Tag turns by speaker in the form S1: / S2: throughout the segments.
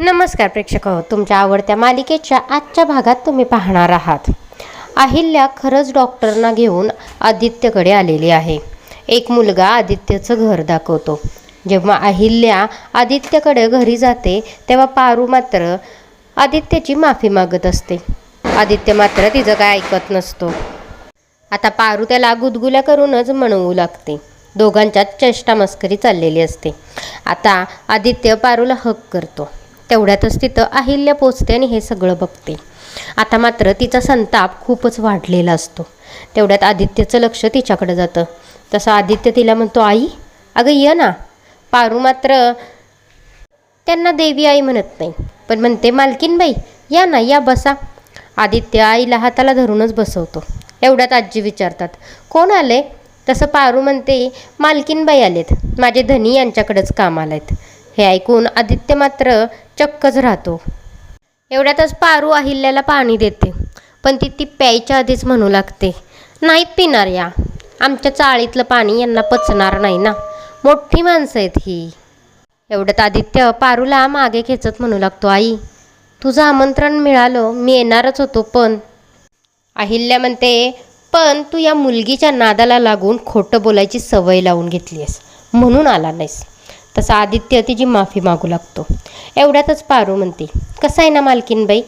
S1: नमस्कार प्रेक्षक हो तुमच्या आवडत्या मालिकेच्या आजच्या भागात तुम्ही पाहणार आहात. अहिल्या खरंच डॉक्टरना घेऊन आदित्यकडे आलेली आहे. एक मुलगा आदित्यचं घर दाखवतो. जेव्हा अहिल्या आदित्यकडे घरी जाते तेव्हा पारू मात्र आदित्यची माफी मागत असते. आदित्य मात्र तिचं काय ऐकत नसतो. आता पारू त्याला गुदगुल्या करूनच म्हणवू लागते. दोघांच्यात चेष्टा मस्करी चाललेली असते. आता आदित्य पारूला हक करतो. तेवढ्यातच तिथं अहिल्या पोचते आणि हे सगळं बघते. आता मात्र तिचा संताप खूपच वाढलेला असतो. तेवढ्यात आदित्यचं लक्ष तिच्याकडे जातं. तसं आदित्य तिला म्हणतो आई अगं ये ना. पारू मात्र त्यांना देवी आई म्हणत नाही पण म्हणते मालकीनबाई या ना या बसा. आदित्य आईला हाताला धरूनच बसवतो. एवढ्यात आजी विचारतात कोण आले? तसं पारू म्हणते मालकीनबाई आलेत. माझे धनी यांच्याकडेच काम आलेत. हे ऐकून आदित्य मात्र चक्कच राहतो. एवढ्यातच पारू अहिल्याला पाणी देते. पण ती ती प्यायच्या आधीच म्हणू लागते नाहीत पिणार या. आमच्या चाळीतलं पाणी यांना पचणार नाही ना. मोठी माणसं आहेत ही. एवढ्यात आदित्य पारूला मागे खेचत म्हणू लागतो आई तुझं आमंत्रण मिळालं मी येणारच होतो पण. अहिल्या म्हणते पण तू या मुलगीच्या नादाला लागून खोटं बोलायची सवय लावून घेतली आहेस. म्हणून आला नाहीस. तसा आदित्य तिची माफी मागू लागतो. एवढ्यातच पारू म्हणते कसं आहे ना मालकीनबाई?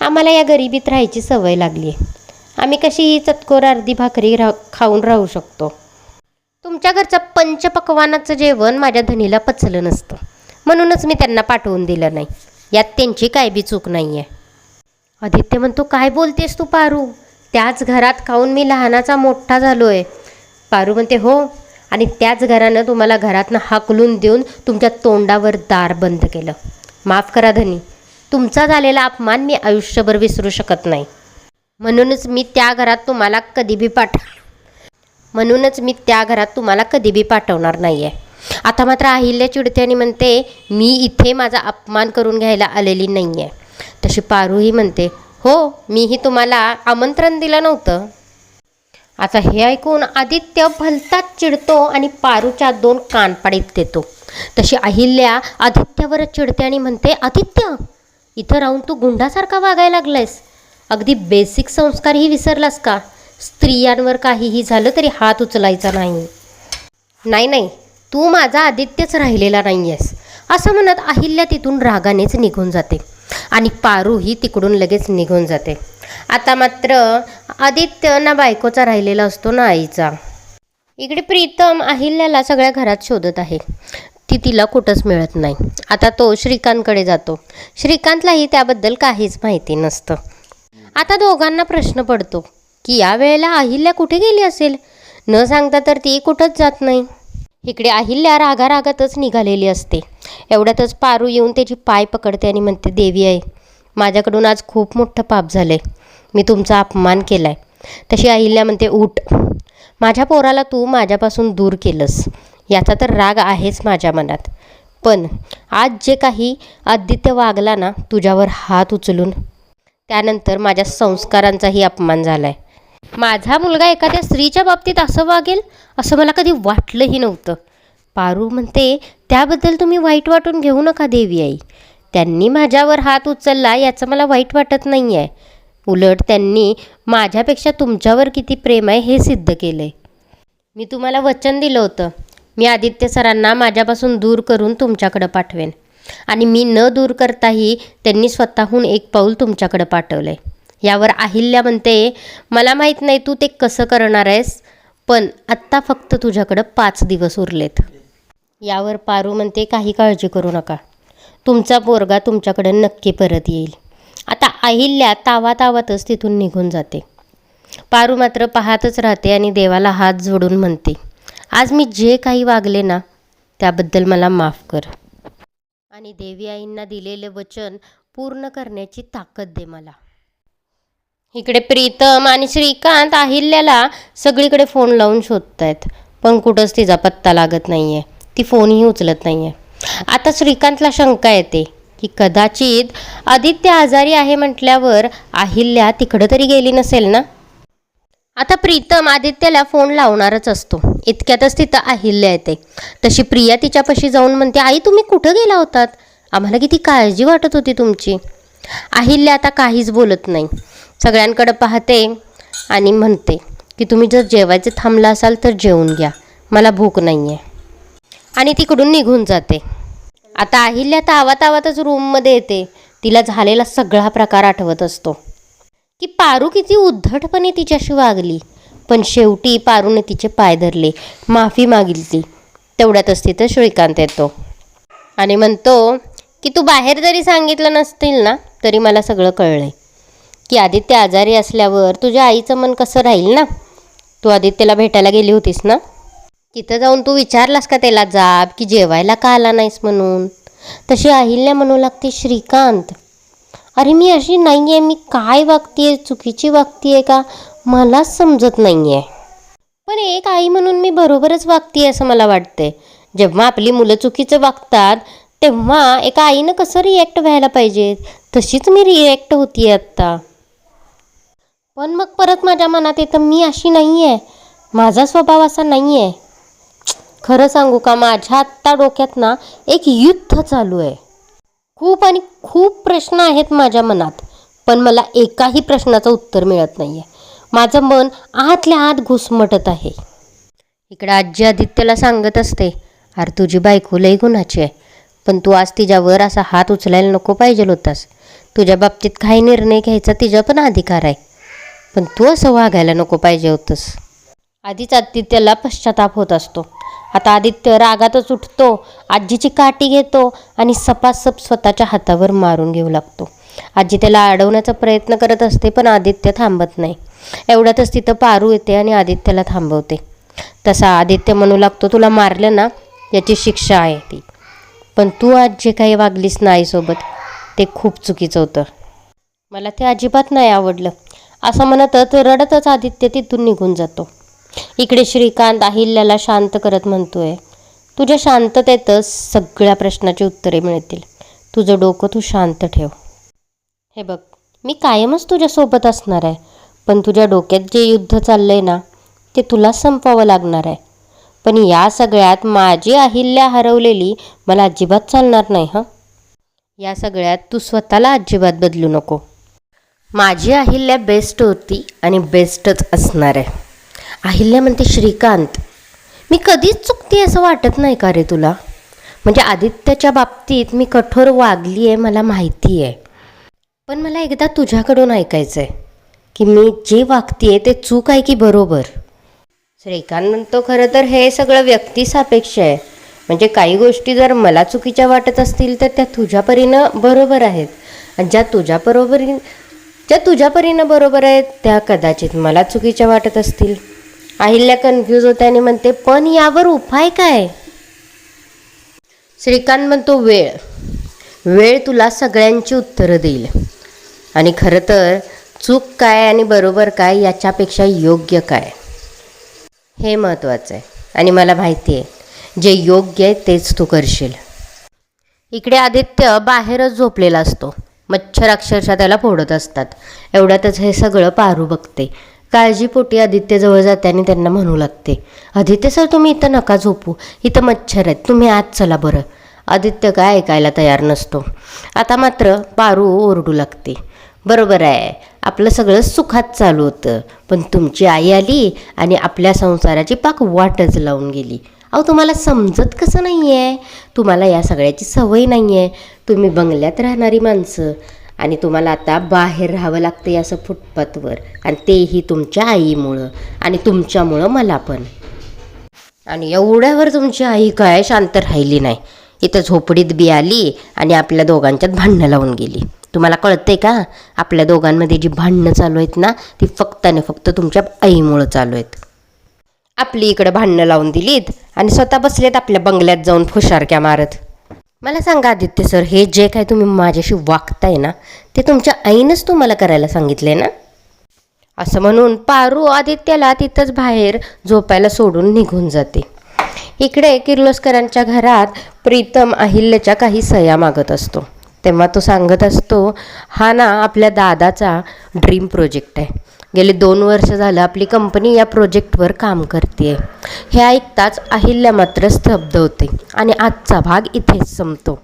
S1: आम्हाला या गरिबीत राहायची सवय लागली आहे. आम्ही कशी ही चतकोर अर्धी भाकरी रा खाऊन राहू शकतो? तुमच्या घरचं पंचपकवानाचं जेवण माझ्या धनीला पचलं नसतं. म्हणूनच मी त्यांना पाठवून दिलं नाही. यात त्यांची काय बी चूक नाही आहे आदित्य म्हणतो काय बोलतेस तू पारू? त्याच घरात खाऊन मी लहानाचा मोठा झालो आहे पारू म्हणते हो आणि त्याच घरानं तुम्हाला घरातनं हाकलून देऊन तुमच्या तोंडावर दार बंद केलं. माफ करा धनी. तुमचा झालेला अपमान मी आयुष्यभर विसरू शकत नाही. म्हणूनच मी त्या घरात तुम्हाला कधीबी पाठ म्हणूनच मी त्या घरात तुम्हाला कधीबी पाठवणार नाही आहे आता मात्र अहिल्या चिडते आणि म्हणते मी इथे माझा अपमान करून घ्यायला आलेली नाही आहे तशी पारूही म्हणते हो मीही तुम्हाला आमंत्रण दिलं नव्हतं. आता हे ऐकून आदित्य भलताच चिडतो आणि पारूच्या दोन कानपाडीत देतो. तशी अहिल्या आदित्यावरच चिडते आणि म्हणते आदित्य इथं राहून तू गुंडासारखा वागायला लागलायस. अगदी बेसिक संस्कारही विसरलास का? स्त्रियांवर काहीही झालं तरी हात उचलायचा नाही. नाही नाही तू माझा आदित्यच राहिलेला नाही आहेस असं म्हणत अहिल्या तिथून रागानेच निघून जाते. आणि पारूही तिकडून लगेच निघून जाते. आता मात्र आदित्य ना बायकोचा राहिलेला असतो ना आईचा. इकडे प्रीतम अहिल्याला सगळ्या घरात शोधत आहे. ती तिला कुठंच मिळत नाही. आता तो श्रीकांतकडे जातो. श्रीकांतलाही त्याबद्दल काहीच माहिती नसतं. आता दोघांना प्रश्न पडतो की या वेळेला अहिल्या कुठे गेली असेल? न सांगता तर ती कुठंच जात नाही. इकडे अहिल्या रागा रागातच निघालेली असते. एवढ्यातच पारू येऊन त्याची पाय पकडते आणि म्हणते देवी आहे माझ्याकडून आज खूप मोठं पाप झालं आहे मी तुमचा अपमान केला आहे तशी अहिल्या म्हणते उठ. माझ्या पोराला तू माझ्यापासून दूर केलंस. याचा तर राग आहेच माझ्या मनात. पण आज जे काही आदित्य वागला ना तुझ्यावर हात उचलून त्यानंतर माझ्या संस्कारांचाही अपमान झाला आहे माझा मुलगा एखाद्या स्त्रीच्या बाबतीत असं वागेल असं मला कधी वाटलंही नव्हतं. पारू म्हणते त्याबद्दल तुम्ही वाईट वाटून घेऊ नका देवी आई. त्यांनी माझ्यावर हात उचलला याचं मला वाईट वाटत नाही आहे उलट त्यांनी माझ्यापेक्षा तुमच्यावर किती प्रेम आहे हे सिद्ध केलं आहे मी तुम्हाला वचन दिलं होतं. मी आदित्य सरांना माझ्यापासून दूर करून तुमच्याकडं पाठवेन. आणि मी न दूर करताही त्यांनी स्वतःहून एक पाऊल तुमच्याकडं पाठवलं आहे यावर अहिल्या म्हणते मला माहीत नाही तू ते कसं करणार आहेस पण आत्ता फक्त तुझ्याकडं पाच दिवस उरलेत. यावर पारू म्हणते काही काळजी करू नका. तुमचा पोरगा तुमच्याकडं नक्की परत येईल. अहिल्या तावा तावातच तिथून निघून जाते. पारू मात्र पाहतच राहते आणि देवाला हात जोडून म्हणते आज मी जे काही वागले ना त्याबद्दल मला माफ कर. आणि देवी आईंना दिलेले वचन पूर्ण करण्याची ताकद दे मला. इकडे प्रीतम आणि श्रीकांत अहिल्याला सगळीकडे फोन लावून शोधत आहेत पण कुठंच तिचा पत्ता लागत नाही आहे ती फोनही उचलत नाही आहे आता श्रीकांतला शंका येते की कदाचित आदित्य आजारी आहे म्हटल्यावर अहिल्या तिकडं तरी गेली नसेल ना? आता प्रीतम आदित्यला फोन लावणारच असतो. इतक्यातच तिथं अहिल्या येते. तशी प्रिया तिच्यापाशी जाऊन म्हणते आई तुम्ही कुठं गेला होतात? आम्हाला किती काळजी वाटत होती तुमची. अहिल्या आता काहीच बोलत नाही. सगळ्यांकडं पाहते आणि म्हणते की तुम्ही जर जेवायचं थांबला असाल तर जेवून घ्या. मला भूक नाही आहे आणि तिकडून निघून जाते. आता अहिल्या तावात आवातच रूममध्ये येते. तिला झालेला सगळा प्रकार आठवत असतो. की पारू किती उद्धटपणे तिच्याशी वागली. पण शेवटी पारूने तिचे पाय धरले. माफी मागितली. तेवढ्यातच तिथं श्रीकांत येतो. आणि म्हणतो की तू बाहेर जरी सांगितलं नसतील ना तरी मला सगळं कळलंय. की आदित्य आजारी असल्यावर तुझ्या आईचं मन कसं राहील ना? तू आदित्यला भेटायला गेली होतीस ना? तिथं जाऊन तू विचारलास का त्याला जाब की जेवायला का आला नाहीस म्हणून? तशी अहिल्या म्हणू लागते श्रीकांत. अरे मी अशी नाही आहे मी काय वागतीये चुकीची वागतीये का? मलाच समजत नाही आहे पण एक आई म्हणून मी बरोबरच वागतीये असं मला वाटते जेव्हा आपली मुलं चुकीचं वागतात तेव्हा एका आईनं कसं रिॲक्ट व्हायला पाहिजे? तशीच मी रिॲक्ट होती आत्ता. पण मग परत माझ्या मनात येतं मी अशी नाही आहे माझा स्वभाव असा नाही आहे खरं सांगू का माझ्या आत्ता डोक्यात ना एक युद्ध चालू आहे. खूप आणि खूप प्रश्न आहेत माझ्या मनात पण मला एकाही प्रश्नाचं उत्तर मिळत नाही आहे माझं मन आतल्या आत घुसमटत आहे. इकडे आजी आदित्यला सांगत असते अरे तुझी बायको लई गुणाची आहे पण तू आज तिच्यावर असा हात उचलायला नको पाहिजे होतास. तुझ्या बाबतीत काही निर्णय घ्यायचा तिचा पण अधिकार आहे पण तू असं वागायला नको पाहिजे होतंस. आधीच आदित्यला पश्चाताप होत असतो. आता आदित्य रागातच उठतो आजीची काठी घेतो आणि सपासप स्वतःच्या हातावर मारून घेऊ लागतो. आजी त्याला अडवण्याचा प्रयत्न करत असते पण आदित्य थांबत नाही. एवढ्यातच तिथं पारू येते आणि आदित्यला थांबवते. तसा आदित्य म्हणू लागतो तुला मारलं ना याची शिक्षा आहे ती. पण तू आज जे काही वागलीस ना आईसोबत ते खूप चुकीचं होतं. मला ते अजिबात नाही आवडलं. असं म्हणतच रडतच आदित्य तिथून निघून जातो. इकडे श्रीकांत अहिल्याला शांत करत म्हणतोय तुझ्या शांततेतच सगळ्या प्रश्नाची उत्तरे मिळतील. तुझं डोकं तू शांत ठेव. हे बघ मी कायमच तुझ्यासोबत असणार आहे पण तुझ्या डोक्यात जे युद्ध चाललंय ना ते तुला संपवावं लागणार आहे. पण या सगळ्यात माझी अहिल्या हरवलेली मला अजिबात चालणार नाही हं? या सगळ्यात तू स्वतःला अजिबात बदलू नको. माझी अहिल्या बेस्ट होती आणि बेस्टच असणार आहे. अहिल्या म्हणते श्रीकांत मी कधीच चुकते असं वाटत नाही का रे तुला? म्हणजे आदित्याच्या बाबतीत मी कठोर वागली आहे मला माहिती आहे पण मला एकदा तुझ्याकडून ऐकायचं आहे की मी जे वागते ते चूक आहे की बरोबर? श्रीकांत म्हणतो खरं तर हे सगळं व्यक्तिसापेक्ष आहे. म्हणजे काही गोष्टी जर मला चुकीच्या वाटत असतील तर त्या तुझ्या परीनं बरोबर आहेत. आणि ज्या तुझ्या बरोबरी ज्या तुझ्या परीनं बरोबर आहेत त्या कदाचित मला चुकीच्या वाटत असतील. अहिल्या कन्फ्यूज होते आणि म्हणते पण यावर उपाय काय? श्रीकांत म्हणतो वेळ. वेळ तुला सगळ्यांची उत्तरं देईल. आणि खरं तर चूक काय आणि बरोबर काय याच्यापेक्षा योग्य काय? हे महत्त्वाचं आहे. आणि मला माहिती आहे जे योग्य आहे तेच तू करशील. इकडे आदित्य बाहेरच झोपलेला असतो. मच्छर अक्षरशः त्याला फोडत असतात. एवढ्यातच हे सगळं पारू बघते. काळजीपोटी आदित्यजवळ जाते आणि त्यांना म्हणू लागते आदित्य सर तुम्ही इथं नका झोपू. इथं मच्छर आहेत. तुम्ही आज चला बरं. आदित्य काय ऐकायला तयार नसतो. आता मात्र पारू ओरडू लागते. बरोबर आहे. आपलं सगळं सुखात चालू होतं. पण तुमची आई आली आणि आपल्या संसाराची पाक वाटच लावून गेली. अहो तुम्हाला समजत कसं नाही आहे तुम्हाला या सगळ्याची सवय नाही आहे तुम्ही बंगल्यात राहणारी माणसं. आणि तुम्हाला आता बाहेर राहावं लागतं आहे असं फुटपाथवर. आणि तेही तुमच्या आईमुळं आणि तुमच्यामुळं मला पण. आणि एवढ्यावर तुमची आई काय शांत राहिली नाही. इथं झोपडीत बी आली आणि आपल्या दोघांच्यात भांडणं लावून गेली. तुम्हाला कळतंय का? आपल्या दोघांमध्ये जी भांडणं चालू आहेत ना ती फक्त आणि फक्त तुमच्या आईमुळं चालू आहेत. आपली इकडं भांडणं लावून दिलीत आणि स्वतः बसलेत आपल्या बंगल्यात जाऊन फुशारक्या मारत. मला सांगा आदित्य सर हे जे काय तुम्ही माझ्याशी वागताय ना ते तुमच्या आईनंच तुम्हाला करायला सांगितले ना? असं म्हणून पारू आदित्याला तिथंच बाहेर झोपायला सोडून निघून जाते. इकडे किर्लोस्करांच्या घरात प्रीतम अहिल्याच्या काही सह्या मागत असतो. तेव्हा तो सांगत असतो हा ना आपल्या दादाचा ड्रीम प्रोजेक्ट आहे. गेले दोन वर्ष झालं आपली कंपनी या प्रोजेक्टवर काम करते. हे ऐकताच अहिल्या मात्र स्तब्ध होते आणि आजचा भाग इथेच संपतो.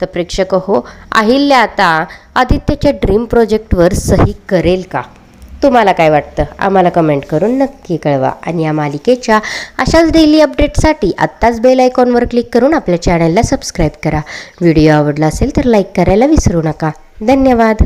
S1: तर प्रेक्षक हो अहिल्या आता आदित्यच्या ड्रीम प्रोजेक्टवर सही करेल का? तुम्हाला काय वाटतं? आम्हाला कमेंट करून नक्की कळवा आणि या मालिकेच्या अशाच डेली अपडेटसाठी आत्ताच बेल आयकॉनवर क्लिक करून आपल्या चॅनलला सबस्क्राईब करा. व्हिडिओ आवडला असेल तर लाईक करायला विसरू नका. धन्यवाद.